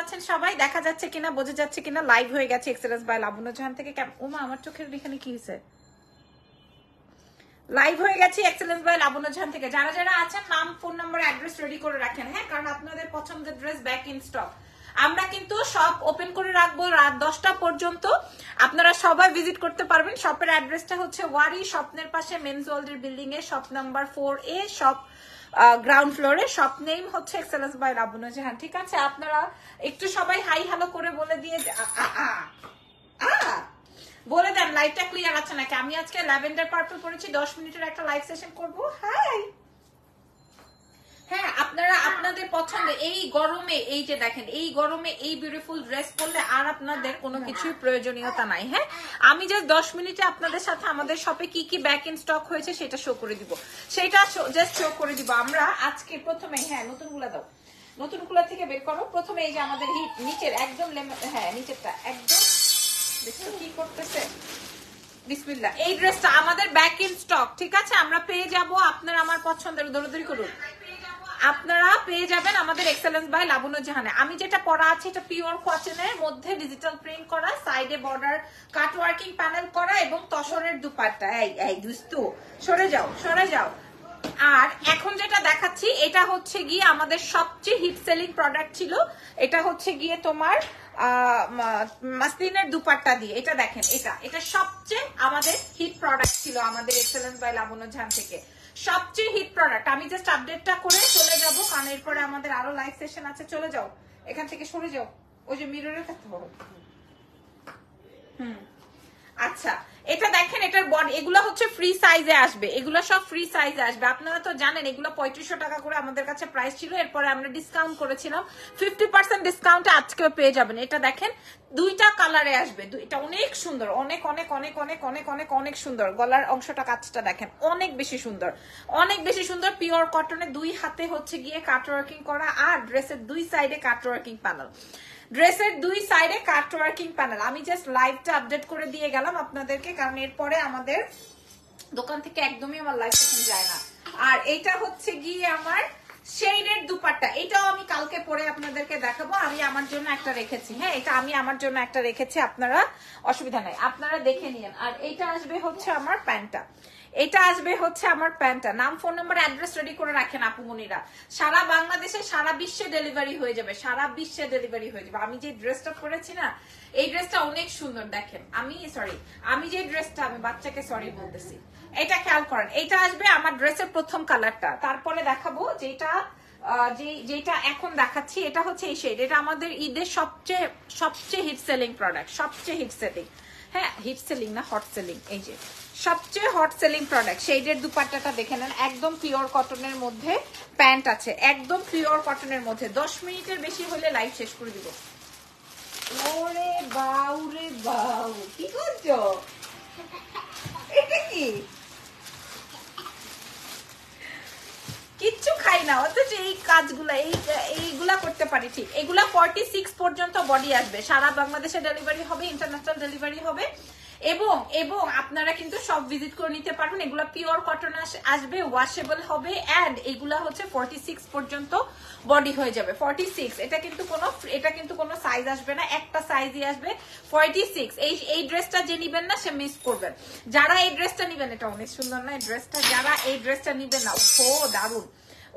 আছেন সবাই? দেখা যাচ্ছে কিনা, বোঝা যাচ্ছে কিনা লাইভ হয়ে গেছে এক্সেলেন্স বাই লাবণ্য জাহান থেকে কেম- ওমা, আমার চোখের এখানে কি হয়েছে লাইভ হয়ে গেছে এক্সেলেন্স বাই লাবণ্য জাহান থেকে। যারা যারা আছেন, নাম ফোন নাম্বার অ্যাড্রেস রেডি করে রাখেন হ্যাঁ? কারণ আপনাদের পছন্দের ড্রেস ব্যাক ইন স্টক আমরা কিন্তু শপ ওপেন করে রাখব রাত দশটা পর্যন্ত। আপনারা সবাই ভিজিট করতে পারবেন। শপের অ্যাড্রেসটা হচ্ছে ওয়ারি স্বপ্নের পাশে মেন্স ওয়ার্ল্ডের বিল্ডিং এ শপ নাম্বার ফোর এ শপ গ্রাউন্ড ফ্লোরে শপ নেম হচ্ছে এক্সেলেন্স বাই লাবণ্য জাহান ঠিক আছে? আপনারা একটু সবাই হাই হ্যালো করে বলে দিয়ে। বলে দেন লাইটটা ক্লিয়ার আছে নাকি? আমি আজকে ল্যাভেন্ডার পার্পল করেছি দশ মিনিটের একটা লাইভ সেশন করব। হাই হ্যাঁ আপনারা আপনাদের পছন্দ এই গরমে এই যে দেখেন এই গরমে এই বিউটিফুল ড্রেস পরলে আর আপনাদের কোনো কিছুই প্রয়োজনীয়তা নাই হ্যাঁ? আমি জাস্ট দশ মিনিটে আপনাদের সাথে আমাদের শপে কি কি ব্যাক ইন স্টক হয়েছে সেটা শো করে দিব। সেটা জাস্ট শো করে দিব। আমরা আজকে প্রথমে হ্যাঁ নতুনগুলা দাও। নতুনগুলা থেকে বের করো। প্রথমে এই যে আমাদের হিট নিচের একদম হ্যাঁ নিচেরটা একদম দেখছ কি করতেছে? বিসমিল্লাহ। এই ড্রেসটা আমাদের ব্যাক ইন স্টক ঠিক আছে? আমরা পেয়ে যাব আপনার আমার পছন্দের দৌড়দৌড়ি করুন। আপনারা পেয়ে যাবেন আমাদের এক্সেলেন্স বাই লাবণ্য জাহানে আমি যেটা পরা আছে, এটা পিওর কটনের মধ্যে ডিজিটাল প্রিন্ট করা সাইডে বর্ডার কাট ওয়ার্কিং প্যানেল করা এবং তসরের দুপাট্টা। এই এই, দুস্তু, সরে যাও সরে যাও। আর এখন যেটা দেখাচ্ছি, এটা হচ্ছে গিয়ে আমাদের সবচেয়ে হিট সেলিং প্রোডাক্ট ছিল। এটা হচ্ছে গিয়ে তোমার মাসলিনের দুপাট্টা দিয়ে। এটা দেখেন, এটা এটা সবচেয়ে আমাদের হিট প্রোডাক্ট ছিল আমাদের এক্সেলেন্স বাই লাবণ্য ঝান থেকে। সবচেয়ে হিট প্রোডাক্ট আমি জাস্ট আপডেটটা করে চলে যাব, কারণ এরপরে আমাদের আরও লাইভ সেশন আছে, চলে যাও। এখান থেকে সরে যাও। ওই যে মিররে কাছে। হবে হুম। আচ্ছা এটা দেখেন, এটার বডি এগুলো হচ্ছে ফ্রি সাইজে আসবে। এগুলো সব ফ্রি সাইজে আসবে। আপনারা তো জানেন, এগুলো পঁয়ত্রিশশো টাকা করে আমাদের কাছে প্রাইস ছিল। এরপরে আমরা ডিসকাউন্ট করেছিলাম। ফিফটি পার্সেন্ট ডিসকাউন্টে আজকেও পেয়ে যাবেন। এটা দেখেন, দুইটা কালারে আসবে। এটা অনেক সুন্দর, অনেক অনেক অনেক অনেক অনেক অনেক অনেক সুন্দর। গলার অংশটা কাজটা দেখেন, অনেক বেশি সুন্দর। অনেক বেশি সুন্দর পিওর কটনে দুই হাতে হচ্ছে গিয়ে কাট ওয়ার্কিং করা আর ড্রেসের দুই সাইডে কাট ওয়ার্কিং প্যানেল ড্রেসের দুই সাইডে কাট ওয়ার্কিং প্যানেল। আমি জাস্ট লাইভটা আপডেট করে দিয়ে গেলাম আপনাদেরকে, কারণ এরপরে আমাদের দোকান থেকে একদমই আমার লাইফ যায় না। আর এটা হচ্ছে গিয়ে আমার শেডের দুপাট্টা, এটাও আমি কালকে পরে আপনাদেরকে দেখাবো। আমি আমার জন্য একটা রেখেছি হ্যাঁ? এটা আমি আমার জন্য একটা রেখেছি, আপনারা অসুবিধা নাই। আপনারা দেখে নিন আর এটা আসবে হচ্ছে আমার প্যান্টটা। এটা আসবে হচ্ছে আমার প্যান্টটা। নাম, ফোন নাম্বার, অ্যাড্রেস রেডি করে রাখেন আপুমনিরা সারা বাংলাদেশে, সারা বিশ্বে ডেলিভারি হয়ে যাবে। সারা বিশ্বে ডেলিভারি হয়ে যাবে। আমি যে ড্রেসটা পরেছি না, এই ড্রেসটা অনেক সুন্দর, দেখেন। আমি সরি আমি যে ড্রেসটা আমি বাচ্চাকে সরি বলতেছি। এটা খেয়াল করেন এটা আসবে আমার ড্রেসের প্রথম কালারটা। তারপরে দেখাবো যেটা যেটা এখন দেখাচ্ছি, এটা হচ্ছে এই শেড এটা আমাদের ঈদের সবচেয়ে সবচেয়ে হিট সেলিং প্রোডাক্ট সবচেয়ে হিট সেলিং হ্যাঁ হিট সেলিং না হট সেলিং এই যে। সবচেয়ে হট সেলিং প্রোডাক্ট শেডের দুপাট্টাটা দেখে নেন, একদম পিওর কটনের মধ্যে প্যান্ট আছে, একদম পিওর কটনের মধ্যে। দশ মিনিটের বেশি হলে লাইভ শেষ করে দিব। ওরে বাউ রে বাউ, কি করছ? এটা কি? কিচ্ছু খাই না, অথচ এই কাজগুলা, এই, এইগুলা করতে পারি ঠিক। এগুলা ফর্টি সিক্স পর্যন্ত বডি আসবে। সারা বাংলাদেশে ডেলিভারি হবে ইন্টারন্যাশনাল ডেলিভারি হবে। এবং এবং আপনারা কিন্তু সব ভিজিট করে নিতে পারবেন। এগুলা পিওর কটন আসবে ওয়াশেবল হবে অ্যান্ড এগুলা হচ্ছে ফর্টি সিক্স পর্যন্ত বডি হয়ে যাবে। ফর্টি সিক্স এটা কিন্তু কোনো, এটা কিন্তু কোনো সাইজ আসবে না, একটা সাইজই আসবে। ফর্টি সিক্স এই এই ড্রেসটা যে নিবেন না, সে মিস করবেন। যারা এই ড্রেসটা নিবেন, এটা অনেক সুন্দর না, এই ড্রেসটা যারা এই ড্রেসটা নিবেন না ও দারুণ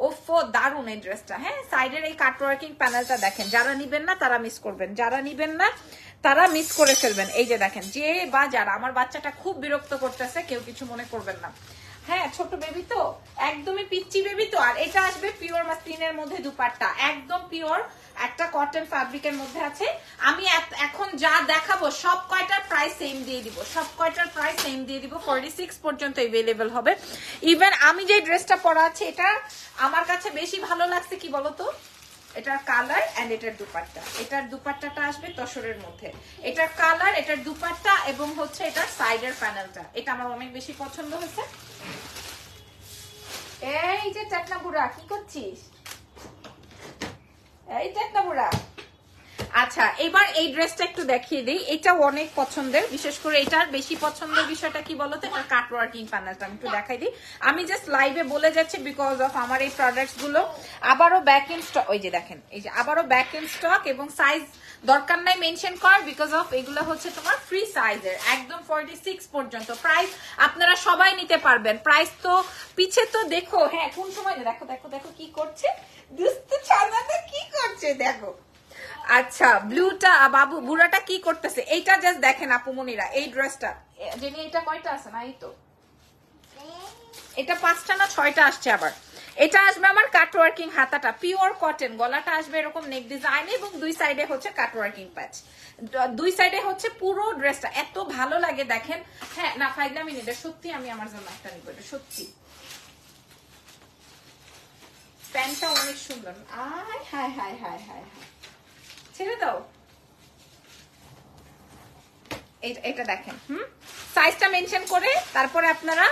ওফো দারুণ এই ড্রেসটা হ্যাঁ? সাইডের এই কাট ওয়ার্কিং প্যানেলটা দেখেন, যারা নিবেন না, তারা মিস করবেন। যারা নিবেন না তারা মিস করে ফেলবেন। এই যে দেখেন, যে বা যারা, আমার বাচ্চাটা খুব বিরক্ত করতেছে, কেউ কিছু মনে করবেন না। হ্যাঁ ছোট বেবি তো, একদমই পিচ্চি বেবি তো, আর এটা আসবে পিওর মাসলিনের মধ্যে দুপাট্টা। একদম পিওর একটা কটন ফ্যাব্রিকের মধ্যে আছে। আমি এখন যা দেখাবো, সব কয়টার প্রাইস সেম দিয়ে দিব। সব কয়টার প্রাইস সেম দিয়ে দিব। ফর্টি সিক্স পর্যন্ত এভেলেবেল হবে। ইভেন আমি যে ড্রেসটা পরা আছে, এটা আমার কাছে বেশি ভালো লাগছে কি বলতো? এটার কালার এন্ড এটার দুপাট্টা। এটার দুপাট্টাটা আসবে তসরের মধ্যে। এটার কালার, এটার দুপাট্টা এবং হচ্ছে এটার সাইডের প্যানেলটা এটা আমার অনেক বেশি পছন্দ হয়েছে। এই যে চাটনা বুড়া কি করছিস? এই চাটনা বুড়া আচ্ছা এবার এই ড্রেসটা একটু দেখিয়ে দিই। এটা অনেক পছন্দের, বিশেষ করে এটার বেশি পছন্দের বিষয়টা কি বলতো? এটা কাট ওয়ার্কিং প্যানেলটা আমি একটু দেখাই দিই। আমি জাস্ট লাইভে বলে যাচ্ছি বিকজ অফ আমার এই প্রোডাক্টসগুলো। আবারও ব্যাক ইন স্টক ওই যে দেখেন, এই যে আবারও ব্যাক ইন স্টক এবং সাইজ দরকার নাই মেনশন কর বিকজ অফ এগুলো হচ্ছে তোমার ফ্রি সাইজের একদম ফর্টি সিক্স পর্যন্ত। প্রাইস আপনারা সবাই নিতে পারবেন। প্রাইস তো পিছে তো দেখো হ্যাঁ কোন সময়? দেখো দেখো দেখো কি করছে। দুস্তু ছানাটা কি করছে? দেখো। আচ্ছা ব্লুটা বাবু বুড়াটা কি করতেছে? এইটা জাস্ট দেখেন আপুমনিরা এই ড্রেসটা জেনি এটা কয়টা আছে? না এই তো। এটা পাঁচটা না ছয়টা আসছে আবার? এটা আসবে আমার কাটওয়ার্কিং হাতাটা পিওর কটন গলাটা আসবে এরকম নেক ডিজাইন এবং দুই সাইডে হচ্ছে কাটওয়ার্কিং প্যাচ দুই সাইডে হচ্ছে পুরো ড্রেসটা এত ভালো লাগে দেখেন। হ্যাঁ না ফাইদা মিনিট সত্যি আমি আমার জন্য একটা নিব এটা সত্যি। প্যান্টটা অনেক সুন্দর। আয় হায় হায় হায় হায় হায়। ছেড়ে দাও। এটা দেখেন, হুম? সাইজটা মেনশন করে তারপরে আপনারা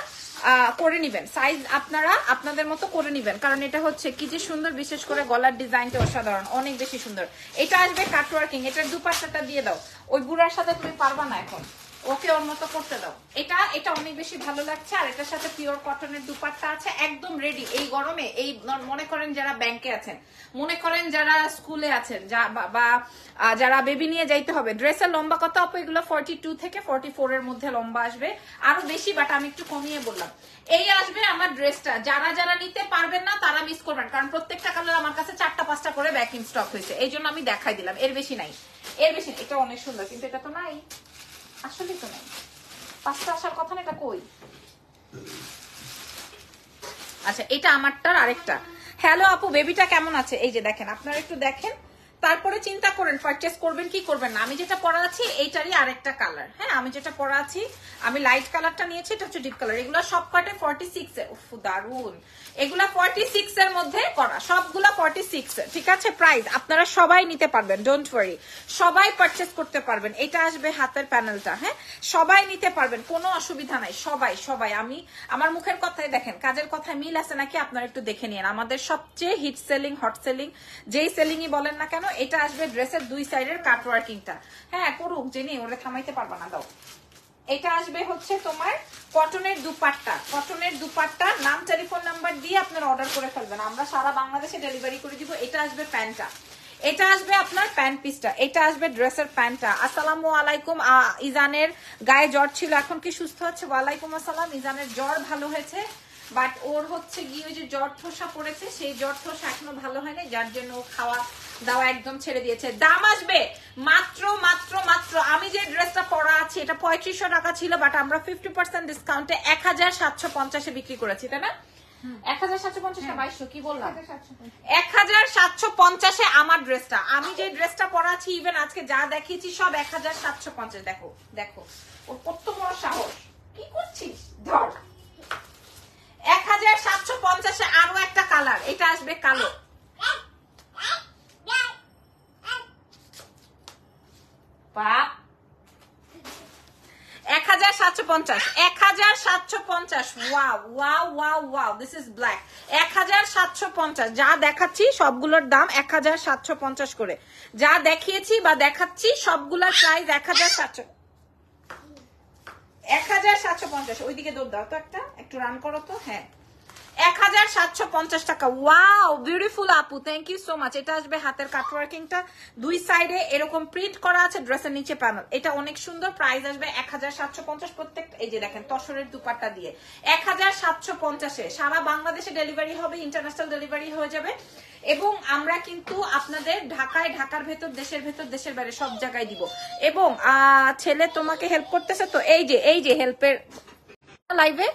করে নিবেন। সাইজ আপনারা আপনাদের মতো করে নিবেন, কারণ এটা হচ্ছে কি যে সুন্দর, বিশেষ করে গলার ডিজাইনটা অসাধারণ, অনেক বেশি সুন্দর। এটা আসবে কাটওয়ার্কিং এটার দুপাশাটা দিয়ে দাও। ওই বুড়ার সাথে তুমি পারবা না এখন। ওকে ওর মতো করতে দাও। এটা এটা অনেক বেশি ভালো লাগছে, আর এটার সাথে পিওর কটনের দুপাট্টা আছে, একদম রেডি এই গরমে, এই মনে করেন যারা ব্যাংকে আছেন, মনে করেন যারা স্কুলে আছেন, যা বা- যারা বেবি নিয়ে যাইতে হবে ড্রেসের লম্বা কত আপু এগুলো ফর্টি টু থেকে ফর্টি ফোর এর মধ্যে লম্বা আসবে, আরও বেশি বাট আমি একটু কমিয়ে বললাম। এই আসবে আমার ড্রেসটা যারা যারা নিতে পারবেন না, তারা মিস করবেন, কারণ প্রত্যেকটা কালার আমার কাছে চারটা, পাঁচটা করে ব্যাক স্টক হয়েছে, এই জন্য আমি দেখাই দিলাম, এর বেশি নাই। এর বেশি এটা অনেক সুন্দর, কিন্তু এটা তো নাই। আসলে তো নাই। পাঁচটা আসার কথা না, এটা কই? আচ্ছা এটা আমারটার আরেকটা। হ্যালো আপু বেবিটা কেমন আছে? এই যে দেখেন, আপনারা একটু দেখেন। তারপরে চিন্তা করেন পারচেস করবেন, কি করবেন না? আমি যেটা পরা আছি, এইটারই আরেকটা কালার হ্যাঁ আমি যেটা পরা আছি, আমি লাইট কালারটা নিয়েছি, এটা হচ্ছে ডিপ কালার এগুলো সব কটে ফর্টি সিক্স এর। দারুণ এগুলা ফর্টি সিক্স এর মধ্যে করা। সবগুলা ফর্টি সিক্স ঠিক আছে? প্রাইস আপনারা সবাই নিতে পারবেন ডোন্ট ওয়ারি সবাই পারচেস করতে পারবেন। এটা আসবে হাতের প্যানেলটা হ্যাঁ? সবাই নিতে পারবেন, কোনো অসুবিধা নাই। সবাই সবাই। আমি, আমার মুখের কথাই দেখেন, কাজের কথায় মিল আছে নাকি? আপনারা একটু দেখে নিন আমাদের সবচেয়ে হিট সেলিং হট সেলিং যেই সেলিংই বলেন না কেন এটা আসবে ড্রেসের দুই সাইডের কাট ওয়ার্কিংটা হ্যাঁ করুক, জেনে, ওরে থামাইতে পারবা না, দাও। এটা আসবে হচ্ছে তোমার কটনের দুপাট্টা। কটনের দুপাট্টা, নাম টেলিফোন নাম্বার দিয়ে আপনারা অর্ডার করে ফেলবেন। আমরা সারা বাংলাদেশে ডেলিভারি করে দিব। এটা আসবে প্যান্টটা। এটা আসবে আপনার প্যান্ট পিসটা এটা আসবে ড্রেসের প্যান্টটা। আসসালামু আলাইকুম ইজানের গায়ে জ্বর ছিল, এখন কি সুস্থ হচ্ছে ওয়ালাইকুম আসসালাম, ইজানের জ্বর ভালো হয়েছে? বাট ওর হচ্ছে গিয়ে ওই যে জ্বর ঠোসা পড়েছে সেই জ্বর ঠোসা এখনও ভালো হয়নি যার জন্য ও খাওয়া দাওয়া একদম ছেড়ে দিয়েছে। দাম আসবে! মাত্র মাত্র মাত্র আমি যে ড্রেসটা পরা আছি এটা পঁয়ত্রিশশো টাকা ছিল বাট আমরা ফিফটি পার্সেন্ট ডিসকাউন্টে এক হাজার সাতশো পঞ্চাশে বিক্রি করেছি তাই না? এক হাজার সাতশো পঞ্চাশ বাইশশো কি বললাম? এক হাজার সাতশো পঞ্চাশে। আমার ড্রেসটা। আমি যে ড্রেসটা পরা আছি ইভেন আজকে যা দেখিয়েছি সব এক হাজার সাতশো পঞ্চাশ। দেখো দেখো ওর কত বড় সাহস। কি করছিস? ধর। হাজার সাতশো পঞ্চাশে আরও একটা কালার। এটা আসবে কালো। এক হাজার সাতশো পঞ্চাশ। এক হাজার সাতশো পঞ্চাশ। দিস ব্ল্যাক এক হাজার সাতশো পঞ্চাশ। যা দেখাচ্ছি, সবগুলোর দাম এক হাজার সাতশো পঞ্চাশ করে। যা দেখিয়েছি বা দেখাচ্ছি, সবগুলোর প্রাইস এক হাজার সাতশো। এক হাজার সাতশো পঞ্চাশ। ওইদিকে দৌড় দাও তো একটা। একটু রান করো তো। হ্যাঁ। এক হাজার সাতশো পঞ্চাশ টাকা। ওয়াও বিউটিফুল আপু থ্যাংক ইউ সো মাচ এটা আসবে হাতের কাটওয়ার্কিংটা দুই সাইডে এরকম প্রিন্ট করা আছে ড্রেসের নিচে প্যানেল এটা অনেক সুন্দর প্রাইস আসবে এক হাজার সাতশো পঞ্চাশ প্রত্যেক এই যে দেখেন, তসরের দুপাট্টা দিয়ে। এক হাজার সাতশো পঞ্চাশে সারা বাংলাদেশে ডেলিভারি হবে ইন্টারন্যাশনাল ডেলিভারি হয়ে যাবে। এবং আমরা কিন্তু আপনাদের ঢাকায়, ঢাকার ভেতর, দেশের ভেতর, দেশের বাইরে সব জায়গায় দিব। এবং ছেলে তোমাকে হেল্প করতেছে তো, এই যে এই যে হেল্পের লাইভে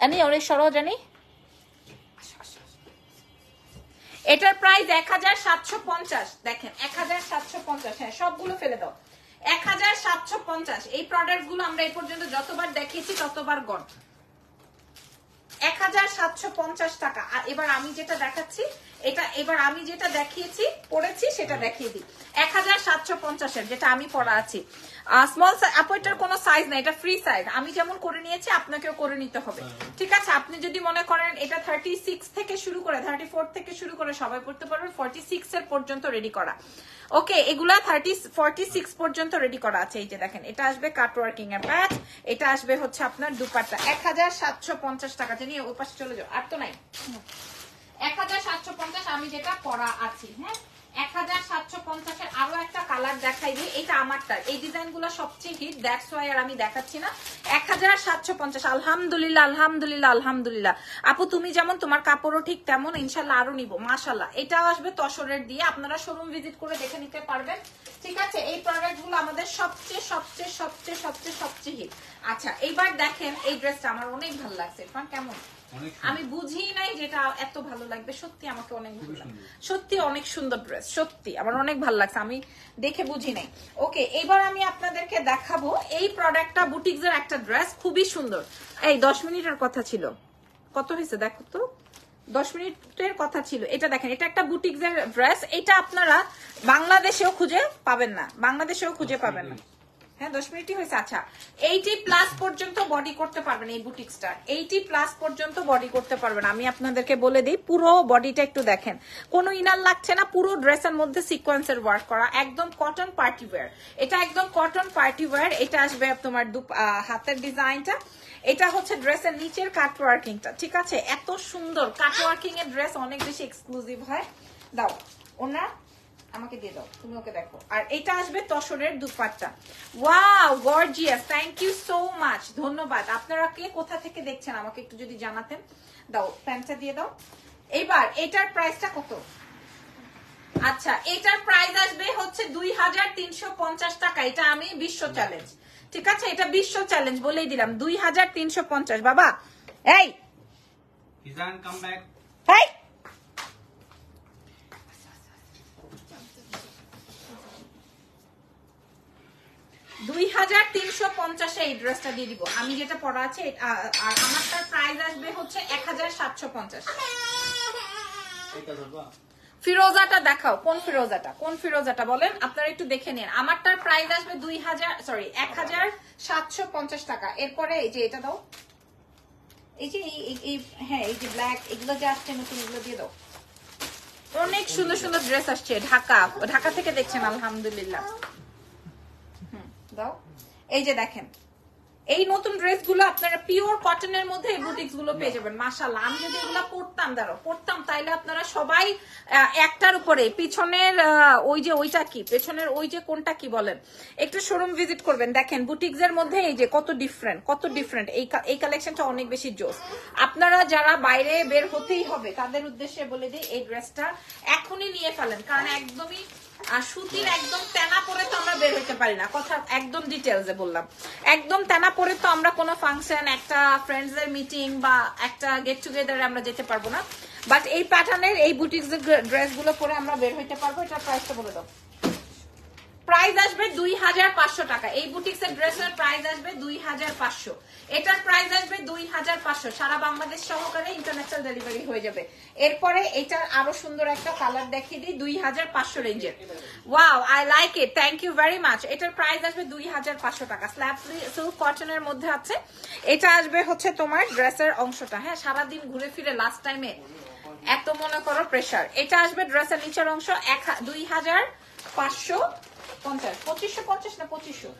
জানি, অনেক সরো জানি। এটার প্রাইস এক হাজার সাতশো পঞ্চাশ। দেখেন এক হাজার সাতশো পঞ্চাশ। হ্যাঁ সবগুলো ফেলে দাও। এক হাজার সাতশো পঞ্চাশ। এই প্রোডাক্টগুলো আমরা এই পর্যন্ত যতবার দেখিয়েছি, ততবার গণ এক হাজার সাতশো পঞ্চাশ টাকা। আর এবার আমি যেটা দেখাচ্ছি, এটা এবার আমি যেটা দেখিয়েছি, পড়েছি, সেটা দেখিয়ে দিই। এক হাজার সাতশো পঞ্চাশের যেটা আমি পরা আছি। স্মল কোনো সাইজ না এটা ফ্রি সাইজ আমি যেমন করে নিয়েছি আপনাকেও করে নিতে হবে। ঠিক আছে? আপনি যদি মনে করেন এটা থার্টি সিক্স থেকে শুরু করে থার্টি ফোর থেকে শুরু করে সবাই পড়তে পারবেন ফর্টি সিক্স এর পর্যন্ত রেডি করা। ওকে এগুলা থার্টি ফর্টি সিক্স পর্যন্ত রেডি করা আছে। এই যে দেখেন এটা আসবে কাটওয়ার্কিং এর প্যাচ এটা আসবে হচ্ছে আপনার দুপাট্টা। এক হাজার সাতশো পঞ্চাশ টাকা। ওই পাশে চলে যাও। আর তো নাই। এক হাজার সাতশো পঞ্চাশ আমি যেটা পরা আছি হ্যাঁ? এক আরও একটা কালার দেখাই এটাও আসবে তসরের দিয়ে। আপনারা শোরুম ভিজিট করে দেখে নিতে পারবেন। ঠিক আছে? এই প্রোডাক্টগুলো আমাদের সবচেয়ে সবচেয়ে সবচেয়ে সবচেয়ে সবচেয়ে হিট আচ্ছা এইবার দেখেন এই ড্রেসটা আমার অনেক ভালো লাগছে। কেমন? আমি বুঝি নাই যেটা এত ভালো লাগবে। সত্যি আমাকে অনেক ভালো লাগবে সত্যি অনেক সুন্দর ড্রেস সত্যি আমার অনেক ভালো লাগছে। আমি দেখে বুঝি নাই। ওকে এবার আমি আপনাদেরকে দেখাবো এই প্রোডাক্টটা বুটিক্স এর একটা ড্রেস খুবই সুন্দর। এই দশ মিনিটের কথা ছিল। কত হয়েছে দেখো তো? দশ মিনিটের কথা ছিল। এটা দেখেন এটা একটা বুটিক্স এর ড্রেস এটা আপনারা বাংলাদেশেও খুঁজে পাবেন না। বাংলাদেশেও খুঁজে পাবেন না। হ্যাঁ দশ মিনিটই হয়েছে আচ্ছা। এইটি প্লাস পর্যন্ত বডি করতে পারবেন এই বুটিক্সটা এইটি প্লাস পর্যন্ত বডি করতে পারবেন। আমি আপনাদেরকে বলে দিই, পুরো বডিটা একটু দেখেন। কোনো ইনার লাগছে না, পুরো ড্রেসের মধ্যে সিকোয়েন্সের ওয়ার্ক করা, একদম কটন পার্টি ওয়্যার এটা একদম কটন পার্টি ওয়্যার এটা আসবে তোমার হাতের ডিজাইনটা। এটা হচ্ছে ড্রেসের নিচের কাট ওয়ার্কিংটা ঠিক আছে? এত সুন্দর কাট ওয়ার্কিং এর ড্রেস অনেক বেশি এক্সক্লুসিভ হয়। দাও, ওনার আমাকে দিয়ে দাও তুমি ওকে দেখো। আর এটা আসবে তসরের dupatta. Wow gorgeous thank you so much ধন্যবাদ। আপনারা কে কোথা থেকে দেখছেন আমাকে একটু যদি জানাতেন? দাও প্যান্টটা দিয়ে দাও। এবার এটার প্রাইসটা কত? আচ্ছা এটার প্রাইস আসবে হচ্ছে দুই হাজার তিনশো পঞ্চাশ টাকা। এটা আমি বিশ্ব চ্যালেঞ্জ ঠিক আছে? এটা বিশ্ব চ্যালেঞ্জ বলেই দিলাম। দুই হাজার তিনশো পঞ্চাশ বাবা। এই! come back. এই! দুই হাজার তিনশো পঞ্চাশে এই ড্রেসটা দিয়ে দিব। আমি যেটা পরা আছে আর আমারটার প্রাইস আসবে হচ্ছে এক হাজার সাতশো পঞ্চাশ। ফিরোজাটা দেখাও কোন ফিরোজাটা? কোন ফিরোজাটা বলেন? আপনারা একটু দেখে নিন। আমারটার প্রাইস আসবে দুই হাজার সরি এক হাজার সাতশো পঞ্চাশ টাকা। এরপরে এই যে এটা দাও। এই যে এই- হ্যাঁ এই যে ব্ল্যাক এগুলো যে আসছে নতুন এগুলো দিয়ে দাও। অনেক সুন্দর সুন্দর ড্রেস আসছে ঢাকা। ঢাকা থেকে দেখছেন আলহামদুলিল্লাহ। হুম, দাও। এই যে দেখেন এই নতুন ড্রেসগুলো আপনারা পিওর কটনের মধ্যে এই বুটিক্সগুলো পেয়ে যাবেন। মাশাআল্লাহ আমি যদি এগুলো পড়তাম দাঁড়ো পড়তাম তাইলে আপনারা সবাই একটার উপরে পিছনের ওই যে ওইটা কি পেছনের ওই যে কোনটা কি বলেন একটু শোরুম ভিজিট করবেন। দেখেন বুটিক্স এর মধ্যে এই যে কত ডিফারেন্ট কত ডিফারেন্ট এই এই কালেকশনটা অনেক বেশি জোস। আপনারা যারা বাইরে বের হতেই হবে তাদের উদ্দেশ্যে বলে দিই এই ড্রেসটা এখনই নিয়ে ফেলেন। কারণ একদমই আর সুতির একদম তেনা পরে তো আমরা বের হইতে পারি না। কথা একদম ডিটেলসে বললাম। একদম তেনা পরে তো আমরা কোনো ফাংশন একটা ফ্রেন্ডস এর মিটিং বা একটা গেট টুগেদারে আমরা যেতে পারব না। বাট এই প্যাটার্নের এই বুটিক্স ড্রেসগুলো পরে আমরা বের হইতে পারব এটা প্রাইসটা বলে দাও। প্রাইস আসবে দুই হাজার পাঁচশো টাকা। এই বুটিক্স এর ড্রেসের প্রাইস আসবে দুই হাজার পাঁচশো। এটার প্রাইস আসবে দুই হাজার পাঁচশো। সারা বাংলাদেশ সহকারে ইন্টারন্যাশনাল ডেলিভারি হয়ে যাবে। এরপরে এটার আরও সুন্দর একটা কালার দেখিয়ে দিই, দুই হাজার পাঁচশো রেঞ্জের। Wow I like it thank you very much এটার প্রাইস আসবে দুই হাজার পাঁচশো টাকা। স্ল্যাব সিল্ক কটনের মধ্যে আছে। এটা আসবে হচ্ছে তোমার ড্রেসের অংশটা। হ্যাঁ সারাদিন ঘুরে ফিরে লাস্ট টাইমে এত মনে করো প্রেশার এটা আসবে ড্রেসের নিচের অংশ এক দুই হাজার পাঁচশো পঞ্চাশ পঁচিশশো পঞ্চাশ না পঁচিশশো?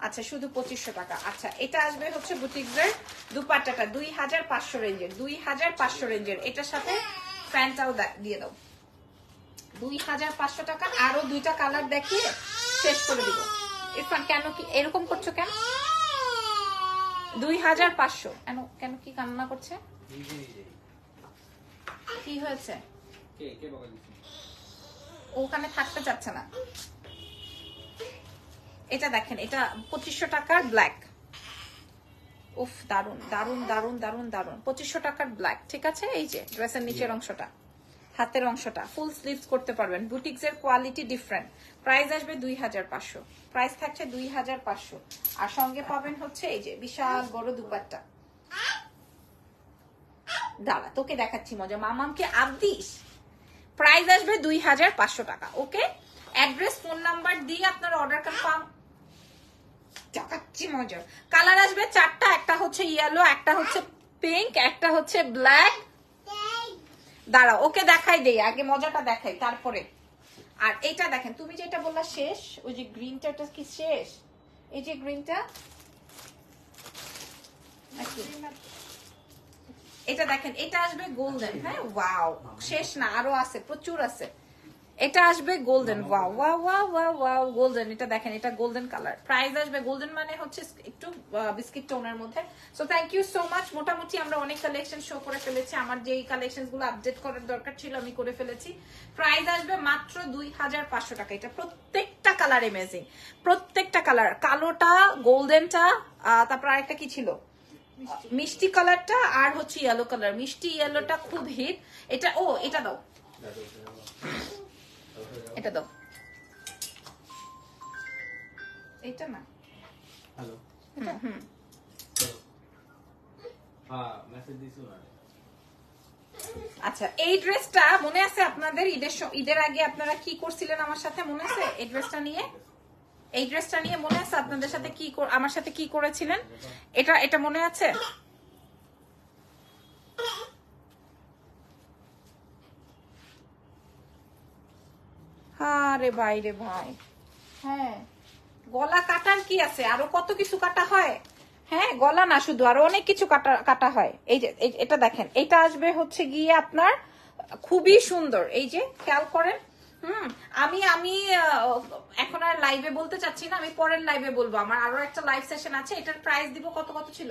আচ্ছা শুধু পঁচিশশো টাকা। আচ্ছা এটা আসবে হচ্ছে বুটিক্সের দুপাট্টাটা দুই হাজার পাঁচশো রেঞ্জের দুই হাজার পাঁচশো রেঞ্জের। এটার সাথে প্যান্টটাও দা- দিয়ে দাও। দুই হাজার পাঁচশো টাকা আরও দুইটা কালার দেখিয়ে শেষ করে দিব। ইরফান কেন কি এরকম করছ কেন? দুই হাজার পাঁচশো। কেন কেন কি কান্না করছে? কি হয়েছে? কে কে বকা দিচ্ছে ও ওখানে থাকতে চাচ্ছে না। এটা দেখেন এটা পঁচিশশো টাকার ব্ল্যাক উফ দারুণ দারুণ দারুণ দারুণ দারুণ পঁচিশশো টাকার ব্ল্যাক ঠিক আছে? এই যে ড্রেসের নিচের অংশটা হাতের অংশটা ফুল স্লিভস করতে পারবেন। বুটিক্স এর কোয়ালিটি ডিফারেন্ট প্রাইস আসবে দুই হাজার পাঁচশো। প্রাইস থাকছে দুই হাজার পাঁচশো। আর সঙ্গে পাবেন হচ্ছে এই যে বিশাল বড় দুপাট্টা। দাঁড়া তোকে দেখাচ্ছি মজা। মামামকে আবদিস প্রাইস আসবে দুই হাজার পাঁচশো টাকা ওকে অ্যাড্রেস ফোন নাম্বার দিয়ে আপনার অর্ডার কনফার্ম চাকাচ্ছি মজার। কালার আসবে চারটা, একটা হচ্ছে ইয়েলো একটা হচ্ছে পিঙ্ক একটা হচ্ছে ব্ল্যাক দাঁড়া ওকে দেখাই দেই, আগে মজাটা দেখাই, তারপরে। আর এইটা দেখেন, তুমি যেটা বললা শেষ, ওই যে গ্রিনটা কি শেষ? এই যে গ্রিনটা এটা দেখেন, এটা আসবে গোল্ডেন হ্যাঁ? ওয়াও শেষ না, আরও আছে, প্রচুর আছে। এটা আসবে golden wow wow wow wow wow golden এটা দেখেন এটা গোল্ডেন কালার প্রাইস আসবে গোল্ডেন মানে হচ্ছে একটু বিস্কিট টোনের মধ্যে। So thank you so much মোটামুটি আমরা অনেক কালেকশন শো করে ফেলেছি। আমার যেই কালেকশনগুলো আপডেট করার দরকার ছিল আমি করে ফেলেছি। প্রাইস আসবে মাত্র দুই হাজার পাঁচশো টাকা। এটা প্রত্যেকটা কালার এমেজিং প্রত্যেকটা কালার কালোটা গোল্ডেনটা তারপর আরেকটা কি ছিল? মিষ্টি। কালারটা আর হচ্ছে ইয়েলো কালার মিষ্টি ইয়েলোটা খুব হিট এটা ও এটা দাও। এটা দাও। এটা না। Hello hmm. হ্যাঁ মেসেজ দিছো না? আচ্ছা এই ড্রেসটা মনে আছে আপনাদের? ঈদের ঈদের আগে আপনারা কি করছিলেন আমার সাথে? মনে আছে এই ড্রেসটা নিয়ে? এই ড্রেসটা নিয়ে মনে আছে আপনাদের সাথে কি আমার সাথে কি করেছিলেন? এটা এটা মনে আছে? আরে ভাই। হ্যাঁ গলা কাটার কি আছে? আরও কত কিছু কাটা হয়? হ্যাঁ গলা না শুধু, আরও অনেক কিছু কাটা কাটা হয়। এই যে এটা দেখেন, এটা আসবে হচ্ছে গিয়ে আপনার, খুবই সুন্দর। এই যে, খেয়াল করেন, হুম, আমি আমি এখন আর লাইভে বলতে চাচ্ছি না, আমি পরের লাইভে বলব। আমার আরও একটা লাইভ সেশন আছে, এটার প্রাইস দিব কত কত ছিল?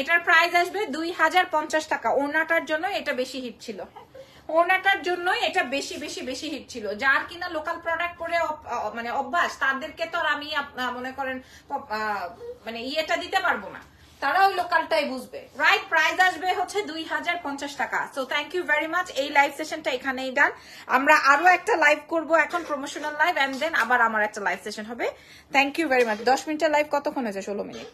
এটার প্রাইস আসবে দুই হাজার পঞ্চাশ টাকা। ওনাটার জন্য এটা বেশি হিট ছিল। ওনাটার জন্যই এটা বেশি বেশি বেশি হিট ছিল। যার কিনা লোকাল প্রোডাক্ট পরে মানে অভ্যাস, তাদেরকে তো আর আমি মনে করেন মানে ইয়েটা দিতে পারব না। তারা ওই লোকালটাই বুঝবে। রাইট প্রাইস আসবে হচ্ছে দুই হাজার পঞ্চাশ টাকা। So thank you very much এই লাইভ সেশনটা এখানেই ডান আমরা আরও একটা লাইভ করব এখন প্রমোশনাল লাইভ অ্যান্ড দেন আবার আমার একটা লাইভ সেশন হবে। থ্যাংক ইউ ভেরি মাচ দশ মিনিটের লাইভ কতক্ষণ হয়েছে? ষোলো মিনিট।